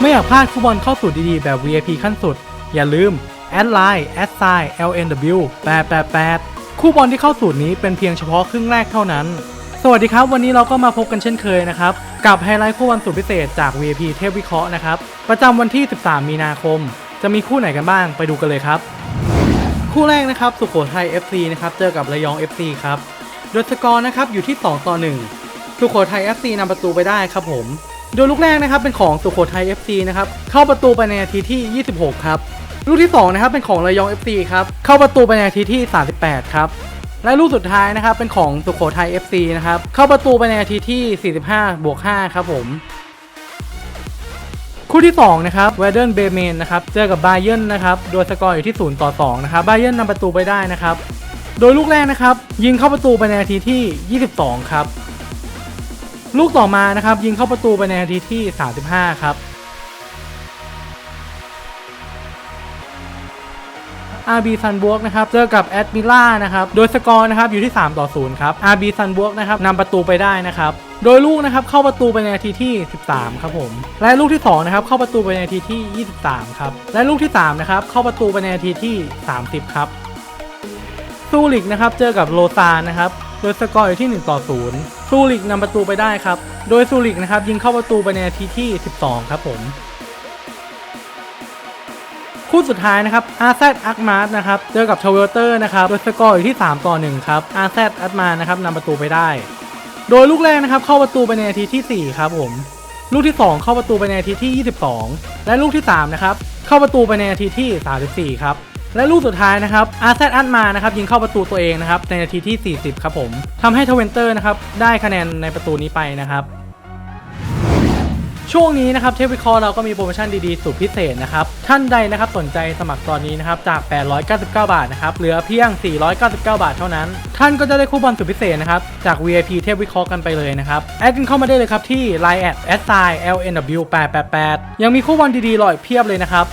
ไม่อยากพลาดคู่บอลเข้าสู่ดีๆแบบ VIP ขั้นสุด อย่าลืมแอดไลน์แอดไซ LNW 888 คู่บอลที่เข้าสูตรนี้เป็นเพียงเฉพาะครึ่งแรกเท่านั้น สวัสดีครับ วันนี้เราก็มาพบกันเช่นเคยนะครับ กับไฮไลท์คู่บอลสุดพิเศษจาก VIP เทพวิเคราะห์นะครับ ประจำวันที่ 13 มีนาคม จะมีคู่ไหนกันบ้างไปดูกันเลยครับ คู่แรกนะครับสุโขทัย FC นะครับเจอกับระยอง FC ครับโดยสกอร์นะครับอยู่ที่ 2 ต่อ 1 สุโขทัย FC นำประตูไปได้ครับผม โดยลูกแรกนะครับเป็นของสุโขทัย FC นะครับเข้าประตูไปในนาทีที่ 26 ครับ ลูกที่2นะครับเป็นของระยอง FC ครับเข้าประตูไปในนาทีที่ 38 ครับและลูกสุดท้ายนะครับเป็นของสุโขทัย FC นะครับเข้าประตูไปในนาทีที่ 45 บวก 5 ครับผมคู่ที่2นะครับเวเดนเบเมนนะครับเจอกับบาเย r n นะครับโดยสกอร์อยู่ที่0ต่อ2นะครับบาเย r n นำประตูไปได้นะครับ โดยลูกแรกนะครับยิงเข้าประตูไปในนาทีที่ 22 ครับ ลูกต่อมานะครับยิงเข้าประตูไปในนาทีที่ 35 ครับ RB Sun b w o k นะครับเจอกับแอดมิล่านะครับโดยสกอร์นะครับอยู่ที่ 3 ต่อ 0 ครับ RB Sun b w o k นะครับนำประตูไปได้นะครับ โดยลูกนะครับเข้าประตูไปในนาทีที่ 13 ครับผม และลูกที่2นะครับเข้าประตูไปในนาทีที่ 23 ครับ และลูกที่3นะครับเข้าประตูไปในนาทีที่ 30 ครับ ซูริกนะครับเจอกับโลซานนะครับโดยสกอร์อยู่ที่ 1 ต่อ 0 ซูริกนำประตูไปได้ครับ โดยซูริกนะครับยิงเข้าประตูไปในนาทีที่ 12 ครับผม คู่สุดท้ายนะครับอาแซดอักมาร์นะครับเจอกับทเวลเตอร์นะครับโดยสกอร์อยู่ที่ 3 ต่อ 1 ครับอาแซดอักมาร์นะครับนำประตูไปได้ โดยลูกแรกนะครับเข้าประตูไปในนาทีที่ 4 ครับผม ลูกที่ 2 เข้าประตูไปในนาทีที่ 22 และลูกที่ 3 นะครับเข้าประตูไปในนาทีที่ 34 ครับ และลูกสุดท้ายนะครับอาร์เซตอันมานะครับยิงเข้าประตูตัวเองนะครับในนาทีที่ 40 ครับผมทำให้ทเวนเตอร์นะครับได้คะแนนในประตูนี้ไปนะครับช่วงนี้นะครับเทปวิเคราะห์เราก็มีโปรโมชั่นดีๆสุดพิเศษนะครับ ท่านใดนะครับสนใจสมัครตอนนี้นะครับจาก 899 บาทนะครับเหลือเพียง 499 บาทเท่านั้น ท่านก็จะได้คู่บอลสุดพิเศษนะครับจาก VIP เทปวิเคราะห์กันไปเลยนะครับ แอดกันเข้ามาได้เลยครับที่ Line แอด s i lnw 888ยังมีคู่บอลดีๆรออีกเพียบเลยนะครับ